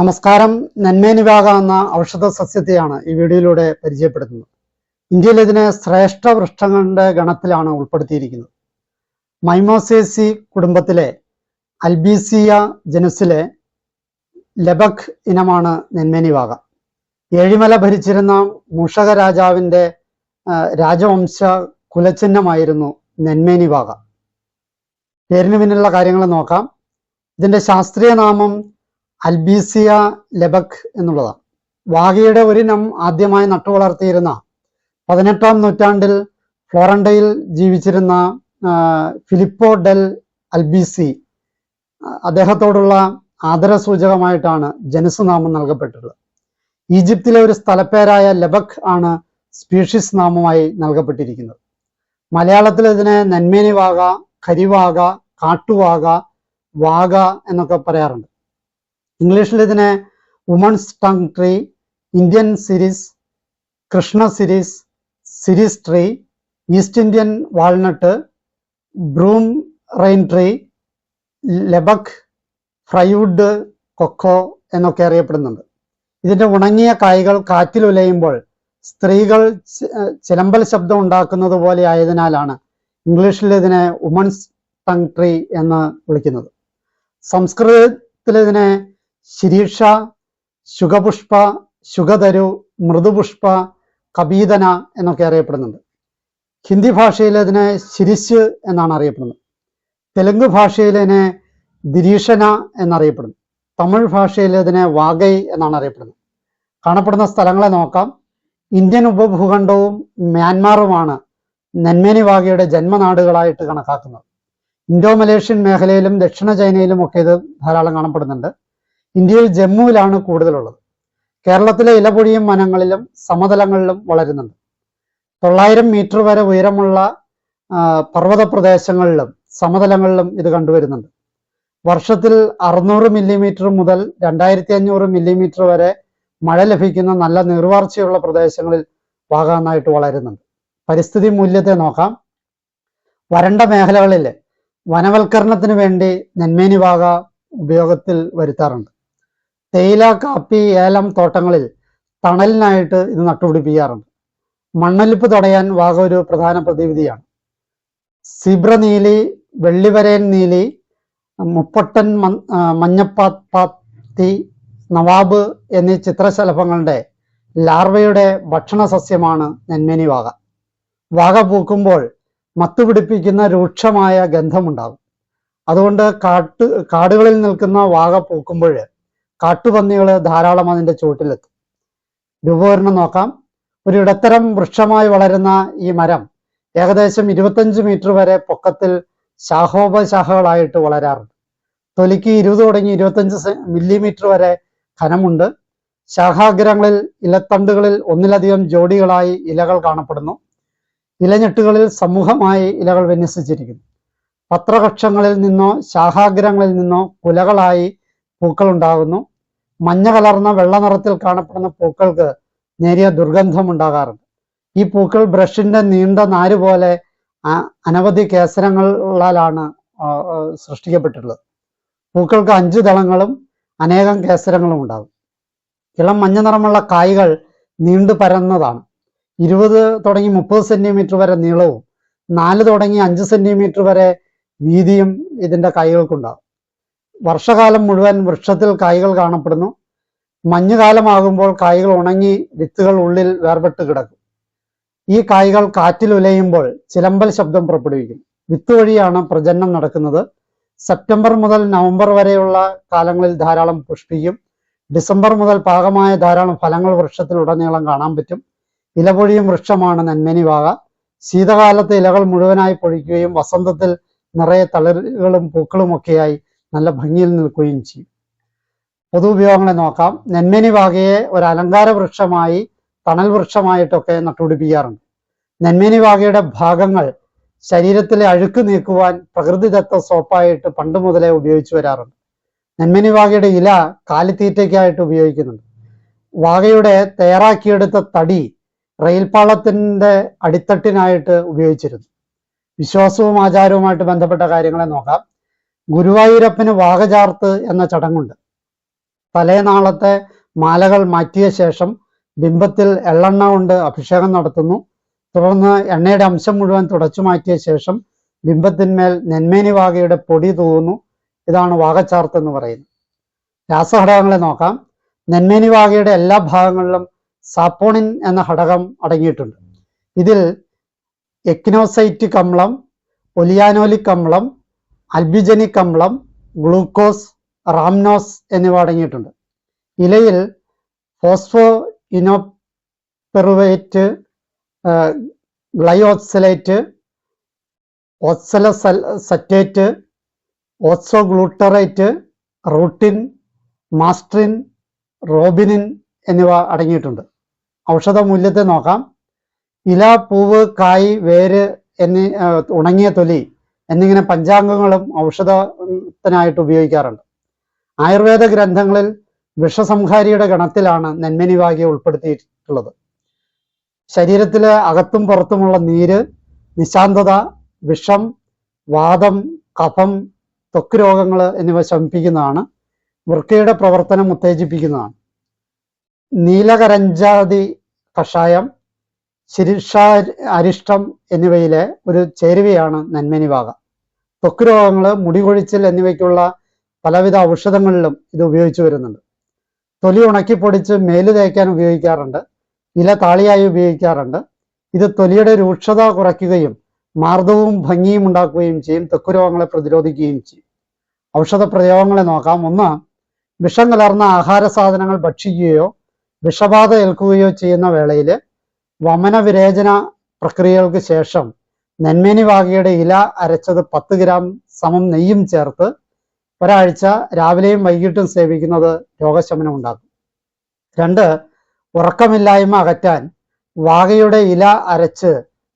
നമസ്കാരം. നന്മേനിവാക എന്ന ഔഷധ സസ്യത്തെയാണ് ഈ വീഡിയോയിലൂടെ പരിചയപ്പെടുത്തുന്നത്. ഇന്ത്യയിൽ ഇതിനെ ശ്രേഷ്ഠ വൃക്ഷങ്ങളുടെ ഗണത്തിലാണ് ഉൾപ്പെടുത്തിയിരിക്കുന്നത്. മൈമോസേസി കുടുംബത്തിലെ അൽബീസിയ ജനുസിലെ ലബക് ഇനമാണ് നെന്മേനിവാക. ഏഴിമല ഭരിച്ചിരുന്ന മൂഷക രാജാവിന്റെ രാജവംശ കുലചിഹ്നമായിരുന്നു നെന്മേനിവാക. പേരിന് പിന്നിലുള്ള കാര്യങ്ങൾ നോക്കാം. ഇതിന്റെ ശാസ്ത്രീയ നാമം അൽബീസിയ ലെബക് എന്നുള്ളതാണ്. വാഗയുടെ ഒരിനം ആദ്യമായി നട്ടുവളർത്തിയിരുന്ന പതിനെട്ടാം നൂറ്റാണ്ടിൽ ഫ്ലോറണ്ടയിൽ ജീവിച്ചിരുന്ന ഫിലിപ്പോ ഡെൽ അൽബിസി അദ്ദേഹത്തോടുള്ള ആദരസൂചകമായിട്ടാണ് ജനുസ് നാമം നൽകപ്പെട്ടിട്ടുള്ളത് ഈജിപ്തിലെ ഒരു സ്ഥലപ്പേരായ ലബക് ആണ് സ്പീഷീസ് നാമമായി നൽകപ്പെട്ടിരിക്കുന്നത്. മലയാളത്തിൽ ഇതിനെ നന്മേനി വാഗ കരിവാഗ കാട്ടുവാഗ വാഗ എന്നൊക്കെ പറയാറുണ്ട്. ഇംഗ്ലീഷിൽ ഇതിനെ women's tongue tree Indian siris Krishna siris siris tree East Indian walnut broom rain tree lebbek frywood koko എന്നൊക്കെ അറിയപ്പെടുന്നുണ്ട്. ഇതിന്റെ ഉണങ്ങിയ കായ്കൾ കാറ്റിൽ ഉലയുമ്പോൾ സ്ത്രീകൾ ചിലമ്പൽ ശബ്ദം ഉണ്ടാക്കുന്നത് പോലെ ആയതിനാലാണ് ഇംഗ്ലീഷിൽ ഇതിനെ വുമൺസ് ടങ് ട്രീ എന്ന് വിളിക്കുന്നത്. സംസ്കൃതത്തിൽ ഇതിനെ ശിരീഷ ശുഗപുഷ്പ ശുഗതരു മൃദുപുഷ്പ കബീതന എന്നൊക്കെ അറിയപ്പെടുന്നുണ്ട്. ഹിന്ദി ഭാഷയിൽ അതിനെ ശിരിശ് എന്നാണ് അറിയപ്പെടുന്നത്. തെലുങ്ക് ഭാഷയിൽ അതിനെ ദിരീഷന എന്നറിയപ്പെടുന്നു. തമിഴ് ഭാഷയിൽ അതിനെ വാഗൈ എന്നാണ് അറിയപ്പെടുന്നത്. കാണപ്പെടുന്ന സ്ഥലങ്ങളെ നോക്കാം. ഇന്ത്യൻ ഉപഭൂഖണ്ഡവും മ്യാൻമാറുമാണ് നെന്മേനി വാഗയുടെ ജന്മനാടുകളായിട്ട് കണക്കാക്കുന്നത്. ഇൻഡോ മലേഷ്യൻ മേഖലയിലും ദക്ഷിണ ചൈനയിലും ഒക്കെ ഇത് ധാരാളം കാണപ്പെടുന്നുണ്ട്. ഇന്ത്യയിൽ ജമ്മുവിലാണ് കൂടുതലുള്ളത്. കേരളത്തിലെ ഇലപൊഴിയും വനങ്ങളിലും സമതലങ്ങളിലും വളരുന്നുണ്ട്. തൊള്ളായിരം മീറ്റർ വരെ ഉയരമുള്ള പർവത പ്രദേശങ്ങളിലും സമതലങ്ങളിലും ഇത് കണ്ടുവരുന്നുണ്ട്. വർഷത്തിൽ അറുന്നൂറ് മില്ലിമീറ്റർ മുതൽ രണ്ടായിരത്തി അഞ്ഞൂറ് മില്ലിമീറ്റർ വരെ മഴ ലഭിക്കുന്ന നല്ല നീർവാർച്ചയുള്ള പ്രദേശങ്ങളിൽ വാഗാനായിട്ട് വളരുന്നുണ്ട്. പരിസ്ഥിതി മൂല്യത്തെ നോക്കാം. വരണ്ട മേഖലകളിൽ വനവൽക്കരണത്തിന് വേണ്ടി നെന്മേനി വാഗ ഉപയോഗത്തിൽ വരുത്താറുണ്ട്. തേയില കാപ്പി ഏലം തോട്ടങ്ങളിൽ തണലിനായിട്ട് ഇത് നട്ടുപിടിപ്പിക്കാറുണ്ട്. മണ്ണൊലിപ്പ് തടയാൻ വാഗ ഒരു പ്രധാന പ്രതിവിധിയാണ്. സിബ്ര നീലി വെള്ളിവരേൻ നീലി മുപ്പട്ടൻ മഞ്ഞപ്പാത്തി നവാബ് എന്നീ ചിത്രശലഭങ്ങളുടെ ലാർവയുടെ ഭക്ഷണ സസ്യമാണ് നെന്മേനി വാഗ. വാഗ പൂക്കുമ്പോൾ മത്തുപിടിപ്പിക്കുന്ന രൂക്ഷമായ ഗന്ധമുണ്ടാകും. അതുകൊണ്ട് കാട്ട് കാടുകളിൽ നിൽക്കുന്ന വാഗ പൂക്കുമ്പോൾ കാട്ടുപന്നികൾ ധാരാളം അതിന്റെ ചുവട്ടിലെത്തും. രൂപവരണം നോക്കാം. ഒരു ഇടത്തരം വൃക്ഷമായി വളരുന്ന ഈ മരം ഏകദേശം ഇരുപത്തഞ്ച് മീറ്റർ വരെ പൊക്കത്തിൽ ശാഖോപശാഖകളായിട്ട് വളരാറുണ്ട്. തൊലിക്ക് ഇരുപത് തുടങ്ങി ഇരുപത്തഞ്ച് മില്ലിമീറ്റർ വരെ ഖനമുണ്ട് ശാഖാഗ്രങ്ങളിൽ ഇലത്തണ്ടുകളിൽ ഒന്നിലധികം ജോഡികളായി ഇലകൾ കാണപ്പെടുന്നു. ഇലഞ്ഞെട്ടുകളിൽ സമൂഹമായി ഇലകൾ വിന്യസിച്ചിരിക്കുന്നു. പത്രകക്ഷങ്ങളിൽ നിന്നോ ശാഖാഗ്രങ്ങളിൽ നിന്നോ കുലകളായി പൂക്കൾ ഉണ്ടാകുന്നു മഞ്ഞ കലർന്ന വെള്ള നിറത്തിൽ കാണപ്പെടുന്ന പൂക്കൾക്ക് നേരിയ ദുർഗന്ധം ഉണ്ടാകാറുണ്ട് ഈ പൂക്കൾ ബ്രഷിന്റെ നീണ്ട നാര് പോലെ അനവധി കേസരങ്ങളാലാണ് സൃഷ്ടിക്കപ്പെട്ടിട്ടുള്ളത്. പൂക്കൾക്ക് അഞ്ച് ദളങ്ങളും അനേകം കേസരങ്ങളും ഉണ്ടാകും. ഇളം മഞ്ഞ നിറമുള്ള കായ്കൾ നീണ്ടു പരന്നതാണ്. ഇരുപത് തുടങ്ങി മുപ്പത് സെന്റിമീറ്റർ വരെ നീളവും നാല് തുടങ്ങി അഞ്ച് സെന്റിമീറ്റർ വരെ വീതിയും ഇതിന്റെ കായ്കൾക്കുണ്ടാകും. വർഷകാലം മുഴുവൻ വൃക്ഷത്തിൽ കായ്കൾ കാണപ്പെടുന്നു. മഞ്ഞുകാലമാകുമ്പോൾ കായ്കൾ ഉണങ്ങി വിത്തുകൾ ഉള്ളിൽ വേർപെട്ട് കിടക്കും. ഈ കായ്കൾ കാറ്റിൽ ഉലയുമ്പോൾ ചിലമ്പൽ ശബ്ദം പുറപ്പെടുവിക്കും. വിത്ത് വഴിയാണ് പ്രജനനം നടക്കുന്നത്. സെപ്റ്റംബർ മുതൽ നവംബർ വരെയുള്ള കാലങ്ങളിൽ ധാരാളം പുഷ്പിക്കും ഡിസംബർ മുതൽ പാകമായ ധാരാളം ഫലങ്ങൾ വൃക്ഷത്തിൽ ഉടനീളം കാണാൻ പറ്റും. ഇലപൊഴിയും വൃക്ഷമാണ് നന്മനി വാക ശീതകാലത്ത് ഇലകൾ മുഴുവനായി പൊഴിക്കുകയും വസന്തത്തിൽ നിറയെ തളിരുകളും പൂക്കളും ഒക്കെയായി നല്ല ഭംഗിയിൽ നിൽക്കുകയും ചെയ്യും. പൊതുപയോഗങ്ങളെ നോക്കാം. നെന്മനി വാകയെ ഒരു അലങ്കാര വൃക്ഷമായി തണൽ വൃക്ഷമായിട്ടൊക്കെ നട്ടുപിടിപ്പിക്കാറുണ്ട്. നെന്മനി വാകയുടെ ഭാഗങ്ങൾ ശരീരത്തിലെ അഴുക്ക് നീക്കുവാൻ പ്രകൃതിദത്ത സോപ്പായിട്ട് പണ്ട് മുതലേ ഉപയോഗിച്ചു വരാറുണ്ട്. നെന്മനി വാകയുടെ ഇല കാലിത്തീറ്റയ്ക്കായിട്ട് ഉപയോഗിക്കുന്നുണ്ട്. വാകയുടെ തയ്യാറാക്കിയെടുത്ത തടി റെയിൽപാളത്തിന്റെ അടിത്തട്ടിനായിട്ട് ഉപയോഗിച്ചിരുന്നു. വിശ്വാസവും ആചാരവുമായിട്ട് ബന്ധപ്പെട്ട കാര്യങ്ങളെ നോക്കാം. ഗുരുവായൂരപ്പന് വാകചാർത്ത് എന്ന ചടങ്ങുണ്ട്. തലേനാളത്തെ മാലകൾ മാറ്റിയ ശേഷം ബിംബത്തിൽ എള്ളെണ്ണ കൊണ്ട് അഭിഷേകം നടത്തുന്നു. തുടർന്ന് എണ്ണയുടെ അംശം മുഴുവൻ തുടച്ചു മാറ്റിയ ശേഷം ബിംബത്തിന്മേൽ നെന്മേനി വാകയുടെ പൊടി തൂവുന്നു. ഇതാണ് വാകച്ചാർത്ത് എന്ന് പറയുന്നത്. രാസഘടകങ്ങളെ നോക്കാം. നെന്മേനി വാകയുടെ എല്ലാ ഭാഗങ്ങളിലും സാപ്പോണിൻ എന്ന ഘടകം അടങ്ങിയിട്ടുണ്ട്. ഇതിൽ എക്നോസൈറ്റിക് അമ്ലം ഒലിയാനോലിക് അമ്ലം അൽബിജനിക് അമ്ലം ഗ്ലൂക്കോസ് റാംനോസ് എന്നിവ അടങ്ങിയിട്ടുണ്ട്. ഇലയിൽ ഫോസ്ഫോ ഇനോപെറുവേറ്റ് ഗ്ലൈഓക്സലേറ്റ് ഓക്സലസറ്റേറ്റ് ഓക്സോഗ്ലൂട്ടറേറ്റ് റൂട്ടിൻ മാസ്ട്രിൻ റോബിനിൻ എന്നിവ അടങ്ങിയിട്ടുണ്ട്. ഔഷധ മൂല്യത്തെ നോക്കാം. ഇല പൂവ് കായ് വേര് എന്നീ ഉണങ്ങിയ തൊലി എന്നിങ്ങനെ പഞ്ചാംഗങ്ങളും ഔഷധത്തിനായിട്ട് ഉപയോഗിക്കാറുണ്ട്. ആയുർവേദ ഗ്രന്ഥങ്ങളിൽ വിഷസംഹാരിയുടെ ഗണത്തിലാണ് നെന്മനി നെന്മനിവാകിയെ ഉൾപ്പെടുത്തിയിട്ടുള്ളത്. ശരീരത്തിലെ അകത്തും പുറത്തുമുള്ള നീര് നിശാന്തത വിഷം വാദം കഫം ത്വക്ക് രോഗങ്ങൾ എന്നിവ ശമിപ്പിക്കുന്നതാണ് വൃക്കയുടെ പ്രവർത്തനം ഉത്തേജിപ്പിക്കുന്നതാണ്. നീലകരഞ്ചാതി കഷായം ശിരീഷ അരിഷ്ടം എന്നിവയിലെ ഒരു ചേരുവയാണ് നന്മനിവാക. ത്വക്ക് രോഗങ്ങൾ മുടികൊഴിച്ചിൽ എന്നിവയ്ക്കുള്ള പലവിധ ഔഷധങ്ങളിലും ഇത് ഉപയോഗിച്ചു വരുന്നുണ്ട്. തൊലി ഉണക്കി പൊടിച്ച് മേൽ തേക്കാൻ ഉപയോഗിക്കാറുണ്ട് ഇല താളിയായി ഉപയോഗിക്കാറുണ്ട്. ഇത് തൊലിയുടെ രൂക്ഷത കുറയ്ക്കുകയും മാർദ്ദവും ഭംഗിയും ഉണ്ടാക്കുകയും ചെയ്യും ത്വക്ക് രോഗങ്ങളെ പ്രതിരോധിക്കുകയും ചെയ്യും. ഔഷധ പ്രയോഗങ്ങളെ നോക്കാം. ഒന്ന് വിഷം കലർന്ന ആഹാര സാധനങ്ങൾ ഭക്ഷിക്കുകയോ വിഷബാധ ഏൽക്കുകയോ ചെയ്യുന്ന വേളയിൽ വമന വിരേചന പ്രക്രിയകൾക്ക് ശേഷം നെന്മേനി വാകയുടെ ഇല അരച്ചത് പത്ത് ഗ്രാം സമം നെയ്യും ചേർത്ത് ഒരാഴ്ച രാവിലെയും വൈകിട്ടും സേവിക്കുന്നത് രോഗശമനം ഉണ്ടാക്കും. രണ്ട് ഉറക്കമില്ലായ്മ അകറ്റാൻ വാകയുടെ ഇല അരച്ച്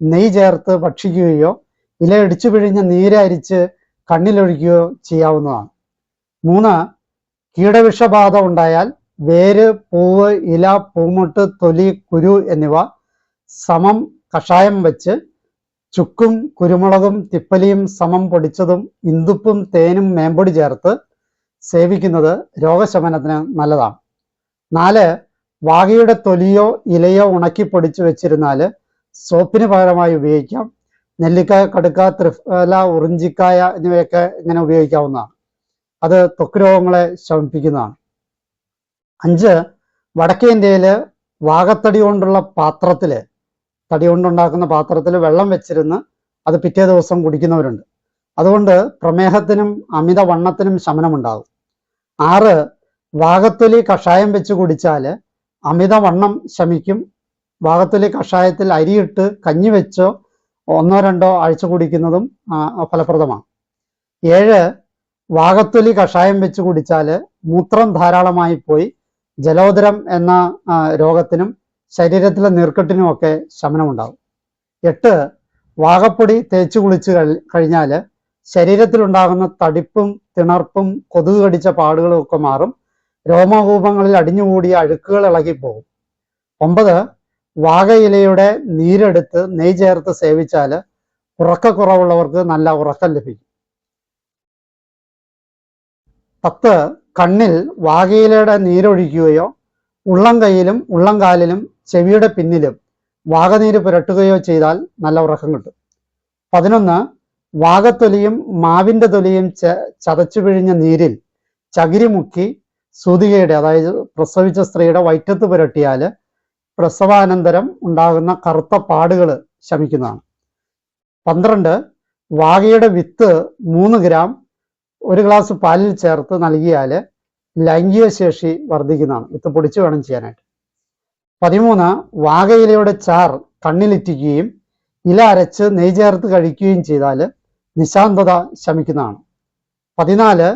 നെയ്യ് ചേർത്ത് ഭക്ഷിക്കുകയോ ഇല ഇടിച്ചു പിഴിഞ്ഞ് നീര് അരിച്ച് കണ്ണിലൊഴിക്കുകയോ ചെയ്യാവുന്നതാണ്. മൂന്ന് കീടവിഷബാധ ഉണ്ടായാൽ വേര് പൂവ് ഇല പൂമുട്ട് തൊലി കുരു എന്നിവ സമം കഷായം വെച്ച് ചുക്കും കുരുമുളകും തിപ്പലിയും സമം പൊടിച്ചതും ഇന്ദുപ്പും തേനും മേമ്പൊടി ചേർത്ത് സേവിക്കുന്നത് രോഗശമനത്തിന് നല്ലതാണ്. നാല് വാകയുടെ തൊലിയോ ഇലയോ ഉണക്കി പൊടിച്ചു വെച്ചിരുന്നാൽ സോപ്പിന് പകരമായി ഉപയോഗിക്കാം. നെല്ലിക്ക കടുക്ക ത്രിഫല ഉറിഞ്ചിക്കായ എന്നിവയൊക്കെ ഇങ്ങനെ ഉപയോഗിക്കാവുന്നതാണ്. അത് ത്വക്ക് രോഗങ്ങളെ ശമിപ്പിക്കുന്നതാണ്. അഞ്ച് വടക്കേ ഇന്ത്യയിൽ വാകത്തടി കൊണ്ടുള്ള പാത്രത്തിൽ തടി കൊണ്ടുണ്ടാക്കുന്ന പാത്രത്തിൽ വെള്ളം വെച്ചിരുന്ന് അത് പിറ്റേ ദിവസം കുടിക്കുന്നവരുണ്ട്. അതുകൊണ്ട് പ്രമേഹത്തിനും അമിത വണ്ണത്തിനും ശമനമുണ്ടാകും. ആറ് വാഗത്തൊലി കഷായം വെച്ച് കുടിച്ചാൽ അമിത വണ്ണം ശമിക്കും. വാഗത്തൊലി കഷായത്തിൽ അരിയിട്ട് കഞ്ഞി വെച്ചോ ഒന്നോ രണ്ടോ ആഴ്ച കുടിക്കുന്നതും ഫലപ്രദമാണ്. ഏഴ് വാഗത്തൊലി കഷായം വെച്ച് കുടിച്ചാൽ മൂത്രം ധാരാളമായി പോയി ജലോദരം എന്ന രോഗത്തിനും ശരീരത്തിലെ നീർക്കെട്ടിനുമൊക്കെ ശമനമുണ്ടാവും. എട്ട് വാകപ്പൊടി തേച്ച് കുളിച്ച് കഴി കഴിഞ്ഞാൽ ശരീരത്തിലുണ്ടാകുന്ന തടിപ്പും തിണർപ്പും കൊതുക് കടിച്ച പാടുകളും ഒക്കെ മാറും. രോമകൂപങ്ങളിൽ അടിഞ്ഞുകൂടിയ അഴുക്കുകൾ ഇളകിപ്പോകും. ഒമ്പത് വാകയിലയുടെ നീരെടുത്ത് നെയ് ചേർത്ത് സേവിച്ചാൽ ഉറക്കക്കുറവുള്ളവർക്ക് നല്ല ഉറക്കം ലഭിക്കും. പത്ത് കണ്ണിൽ വാകയിലയുടെ നീരൊഴിക്കുകയോ ഉള്ളം കൈയിലും ഉള്ളം കാലിലും ചെവിയുടെ പിന്നിലും വാകനീര് പുരട്ടുകയോ ചെയ്താൽ നല്ല ഉറക്കം കിട്ടും. പതിനൊന്ന് വാകത്തൊലിയും മാവിന്റെ തൊലിയും ച ചതച്ചു പിഴിഞ്ഞ നീരിൽ ചകിരി മുക്കി സൂതികയുടെ അതായത് പ്രസവിച്ച സ്ത്രീയുടെ വയറ്റത്ത് പുരട്ടിയാൽ പ്രസവാനന്തരം ഉണ്ടാകുന്ന കറുത്ത പാടുകൾ ശമിക്കുന്നതാണ്. പന്ത്രണ്ട് വാകയുടെ വിത്ത് മൂന്ന് ഗ്രാം ഒരു ഗ്ലാസ് പാലിൽ ചേർത്ത് നൽകിയാൽ ലൈംഗിക ശേഷി വർദ്ധിക്കുന്നതാണ്. വിത്ത് പൊടിച്ച് വേണം ചെയ്യാനായിട്ട്. പതിമൂന്ന് വാകയിലയുടെ ചാർ കണ്ണിലിറ്റിക്കുകയും ഇല അരച്ച് നെയ് ചേർത്ത് കഴിക്കുകയും ചെയ്താൽ നിശാന്തത ശമിക്കുന്നതാണ്. പതിനാല്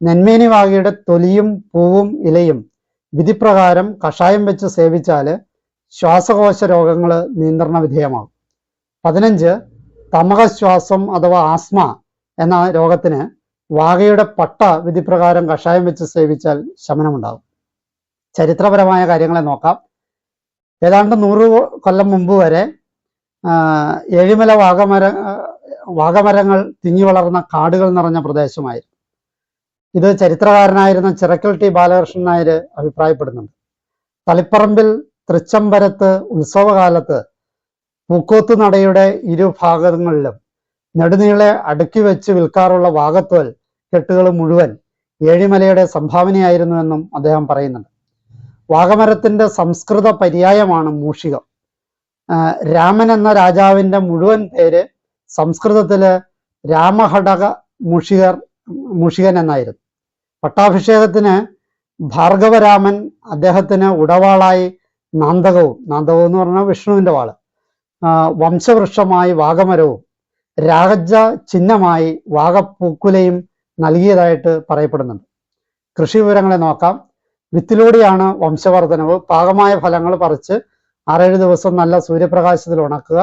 നെന്മേനി വാകയുടെ തൊലിയും പൂവും ഇലയും വിധിപ്രകാരം കഷായം വെച്ച് സേവിച്ചാൽ ശ്വാസകോശ രോഗങ്ങൾ നിയന്ത്രണ വിധേയമാകും. പതിനഞ്ച് തമകശ്വാസം അഥവാ ആസ്മ എന്ന രോഗത്തിന് വാകയുടെ പട്ട വിധിപ്രകാരം കഷായം വെച്ച് സേവിച്ചാൽ ശമനമുണ്ടാകും. ചരിത്രപരമായ കാര്യങ്ങളെ നോക്കാം. ഏതാണ്ട് നൂറ് കൊല്ലം മുമ്പ് വരെ ഏഴിമല വാഗമര വാഗമരങ്ങൾ തിങ്ങി വളർന്ന കാടുകൾ നിറഞ്ഞ പ്രദേശമായിരുന്നു. ഇത് ചരിത്രകാരനായിരുന്ന ചിറക്കൽ ടി ബാലകൃഷ്ണൻ നായർ അഭിപ്രായപ്പെടുന്നുണ്ട്. തളിപ്പറമ്പിൽ തൃച്ചംബരത്ത് ഉത്സവകാലത്ത് പൂക്കോത്ത് നടയുടെ ഇരുഭാഗങ്ങളിലും നെടുനീളെ അടുക്കി വെച്ച് വിൽക്കാറുള്ള വാഗത്തോൽ കെട്ടുകൾ മുഴുവൻ ഏഴിമലയുടെ സംഭാവനയായിരുന്നുവെന്നും അദ്ദേഹം പറയുന്നുണ്ട്. വാഗമരത്തിന്റെ സംസ്കൃത പര്യായമാണ് മൂഷികം. രാമൻ എന്ന രാജാവിന്റെ മുഴുവൻ പേര് സംസ്കൃതത്തിൽ രാമഹടക മൂഷികർ മൂഷികൻ എന്നായിരുന്നു. പട്ടാഭിഷേകത്തിന് ഭാർഗവരാമൻ അദ്ദേഹത്തിന് ഉടവാളായി നാന്തകവും നാന്തകവും എന്ന് പറഞ്ഞാൽ വിഷ്ണുവിന്റെ വാൾ. വംശവൃക്ഷമായി വാഗമരവും രാജ ചിഹ്നമായി വാഗപ്പൂക്കുലയും നൽകിയതായിട്ട് പറയപ്പെടുന്നുണ്ട്. കൃഷി വിവരങ്ങളെ നോക്കാം. വിത്തിലൂടെയാണ് വംശവർദ്ധനവ്. പാകമായ ഫലങ്ങൾ പറിച്ച് ആറേഴ് ദിവസം നല്ല സൂര്യപ്രകാശത്തിൽ ഉണക്കുക.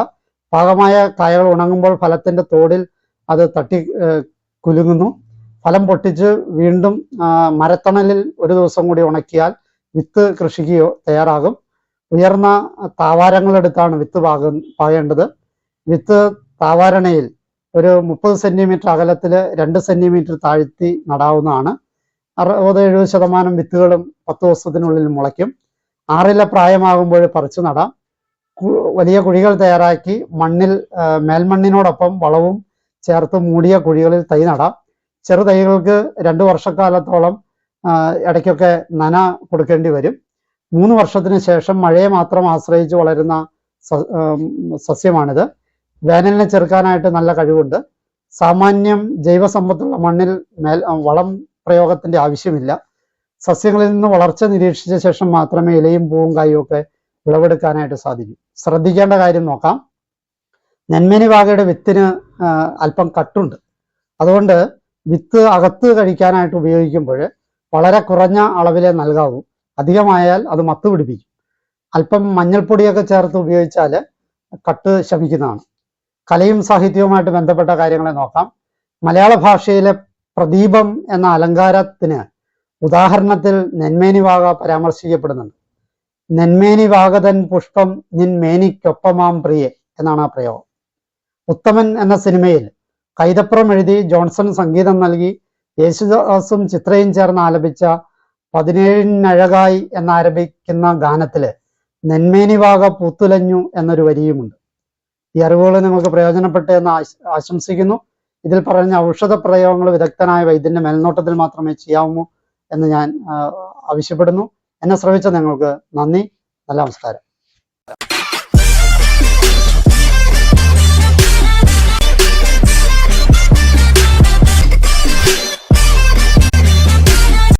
പാകമായ കായകൾ ഉണങ്ങുമ്പോൾ ഫലത്തിന്റെ തോടിൽ അത് തട്ടി കുലുങ്ങുന്നു. ഫലം പൊട്ടിച്ച് വീണ്ടും മരത്തണലിൽ ഒരു ദിവസം കൂടി ഉണക്കിയാൽ വിത്ത് കൃഷിക്ക് തയ്യാറാകും. ഉയർന്ന താവാരങ്ങളെടുത്താണ് വിത്ത് പാക പാകേണ്ടത്. വിത്ത് താവാരണയിൽ ഒരു മുപ്പത് സെന്റിമീറ്റർ അകലത്തിൽ രണ്ട് സെന്റിമീറ്റർ താഴ്ത്തി നടാവുന്നതാണ്. അറുപത് എഴുപത് ശതമാനം വിത്തുകളും പത്ത് ദിവസത്തിനുള്ളിൽ മുളയ്ക്കും. ആറില പ്രായമാകുമ്പോൾ പറിച്ചു നടാം. വലിയ കുഴികൾ തയ്യാറാക്കി മണ്ണിൽ മേൽമണ്ണിനോടൊപ്പം വളവും ചേർത്ത് മൂടിയ കുഴികളിൽ തൈ നടാം. ചെറു തൈകൾക്ക് രണ്ട് വർഷക്കാലത്തോളം ഇടയ്ക്കൊക്കെ നന കൊടുക്കേണ്ടി വരും. മൂന്ന് വർഷത്തിന് ശേഷം മഴയെ മാത്രം ആശ്രയിച്ച് വളരുന്ന സസ്യമാണിത്. വേനലിനെ ചെറുക്കാനായിട്ട് നല്ല കഴിവുണ്ട്. സാമാന്യം ജൈവസമ്പത്തുള്ള മണ്ണിൽ മേൽ വളം പ്രയോഗത്തിന്റെ ആവശ്യമില്ല. സസ്യങ്ങളിൽ നിന്ന് വളർച്ച നിരീക്ഷിച്ച ശേഷം മാത്രമേ ഇലയും പൂവും കായും ഒക്കെ വിളവെടുക്കാനായിട്ട് സാധിക്കൂ. ശ്രദ്ധിക്കേണ്ട കാര്യം നോക്കാം. നെന്മേനി വാകയുടെ വിത്തിന് അല്പം കട്ടുണ്ട്. അതുകൊണ്ട് വിത്ത് അകത്ത് കഴിക്കാനായിട്ട് ഉപയോഗിക്കുമ്പോൾ വളരെ കുറഞ്ഞ അളവിലേ നൽകാവൂ. അധികമായാൽ അത് മത്ത് പിടിപ്പിക്കും. അല്പം മഞ്ഞൾപ്പൊടിയൊക്കെ ചേർത്ത് ഉപയോഗിച്ചാൽ കട്ട് ശമിക്കുന്നതാണ്. കലയും സാഹിത്യവുമായിട്ട് ബന്ധപ്പെട്ട കാര്യങ്ങളെ നോക്കാം. മലയാള ഭാഷയിലെ പ്രദീപം എന്ന അലങ്കാരത്തിന് ഉദാഹരണത്തിൽ നെന്മേനി വാക പരാമർശിക്കപ്പെടുന്നുണ്ട്. നെന്മേനി വാഗതൻ പുഷ്പം നിൻ മേനിക്കൊപ്പമാം പ്രിയെ എന്നാണ് ആ പ്രയോഗം. ഉത്തമൻ എന്ന സിനിമയിൽ കൈതപ്പുറം എഴുതി ജോൺസൺ സംഗീതം നൽകി യേശുദാസും ചിത്രയും ചേർന്ന് ആലപിച്ച പതിനേഴിനഴകായി എന്നാരംഭിക്കുന്ന ഗാനത്തിൽ നെന്മേനി വാക പൂത്തുലഞ്ഞു എന്നൊരു വരിയുമുണ്ട്. ഈ അറിവുകൾ നിങ്ങൾക്ക് പ്രയോജനപ്പെട്ടു എന്ന് ആശംസിക്കുന്നു. ഇതിൽ പറഞ്ഞ ഔഷധ പ്രയോഗങ്ങൾ വിദഗ്ധനായ വൈദ്യന്റെ മേൽനോട്ടത്തിൽ മാത്രമേ ചെയ്യാവൂ. എന്ന് ഞാൻ ആവശ്യപ്പെടുന്നു. എന്നെ ശ്രമിച്ച നിങ്ങൾക്ക് നന്ദി. നല്ല നമസ്കാരം.